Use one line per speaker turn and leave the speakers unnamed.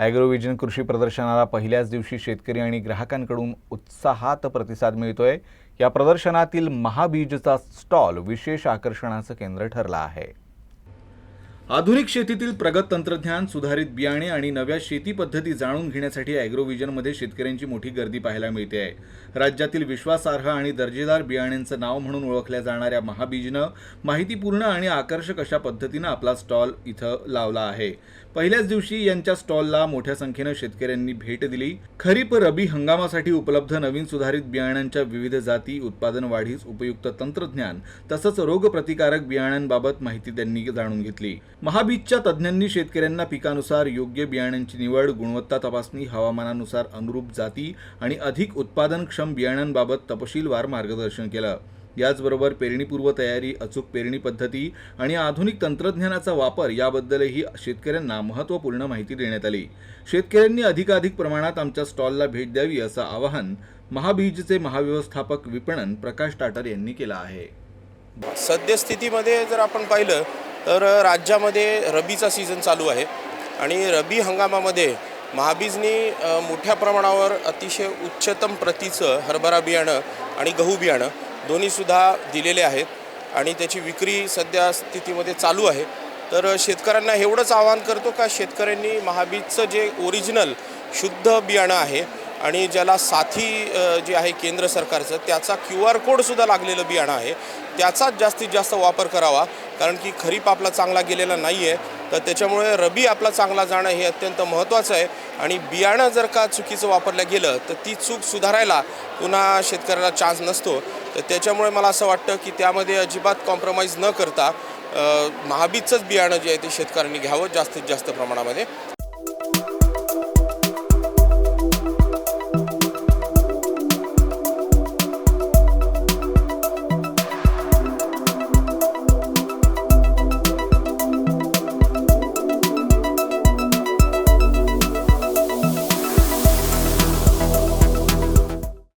ॲग्रोव्हिजन कृषी प्रदर्शनाला पहिल्याच दिवशी शेतकरी आणि ग्राहकांकडून उत्साहात प्रतिसाद मिळतोय. या प्रदर्शनातील महाबीजचा स्टॉल विशेष आकर्षणाचं केंद्र ठरला आहे. आधुनिक शेतीतील प्रगत तंत्रज्ञान सुधारित बियाणे आणि नव्या शेती पद्धती जाणून घेण्यासाठी ॲग्रोव्हिजनमध्ये शेतकऱ्यांची मोठी गर्दी पाहायला मिळते आहे. राज्यातील विश्वासार्ह आणि दर्जेदार बियाण्यांचं नाव म्हणून ओळखल्या जाणाऱ्या महाबीजनं माहितीपूर्ण आणि आकर्षक अशा पद्धतीनं आपला स्टॉल इथं लावला आहे. पहिल्याच दिवशी यांच्या स्टॉलला मोठ्या संख्येनं शेतकऱ्यांनी भेट दिली. खरीप रबी हंगामासाठी उपलब्ध नवीन सुधारित बियाण्यांच्या विविध जाती उत्पादन वाढीस उपयुक्त तंत्रज्ञान तसंच रोगप्रतिकारक बियाण्यांबाबत माहिती त्यांनी जाणून घेतली. महाबीजच्या तज्ज्ञांनी शेतकऱ्यांना पिकानुसार योग्य बियाण्यांची निवड गुणवत्ता तपासणी हवामानानुसार अनुरूप जाती आणि अधिक उत्पादनक्षम बियाण्यांबाबत तपशीलवार मार्गदर्शन केलं. याचबरोबर पेरणीपूर्व तयारी अचूक पेरणी पद्धती आणि आधुनिक तंत्रज्ञानाचा वापर याबद्दलही शेतकऱ्यांना महत्त्वपूर्ण माहिती देण्यात आली. शेतकऱ्यांनी अधिकाधिक प्रमाणात आमच्या स्टॉलला भेट द्यावी असं आवाहन महाबीजचे महाव्यवस्थापक विपणन प्रकाश टाटर यांनी केलं आहे.
सद्यस्थितीमध्ये जर आपण पाहिलं तर राज्यामध्ये रबीचा सीझन चालू आहे आणि रबी हंगामामध्ये महाबीजनी मोठ्या प्रमाणावर अतिशय उच्चतम प्रतीचं हरभरा बियाणं आणि गहू बियाणं दोन्हीसुद्धा दिलेले आहेत आणि त्याची विक्री सध्या स्थितीमध्ये चालू आहे. तर शेतकऱ्यांना एवढंच आवाहन करतो का शेतकऱ्यांनी महाबीजचं जे ओरिजिनल शुद्ध बियाणं आहे आणि ज्याला साथी जे आहे केंद्र सरकारचं त्याचा क्यू आर कोडसुद्धा लागलेलं बियाणं आहे त्याचाच जास्तीत जास्त वापर करावा. कारण की खरीप आपला चांगला गेलेला नाही आहे तर त्याच्यामुळे रबी आपला चांगला जाणं हे अत्यंत महत्त्वाचं आहे. आणि बियाणं जर का चुकीचं वापरलं गेलं तर ती चूक सुधारायला पुन्हा शेतकऱ्याला चान्स नसतो. तर त्याच्यामुळे मला असं वाटतं की त्यामध्ये अजिबात कॉम्प्रोमाइज न करता महाबीजचंच बियाणं जे आहे ते शेतकऱ्यांनी घ्यावं जास्तीत जास्त प्रमाणामध्ये.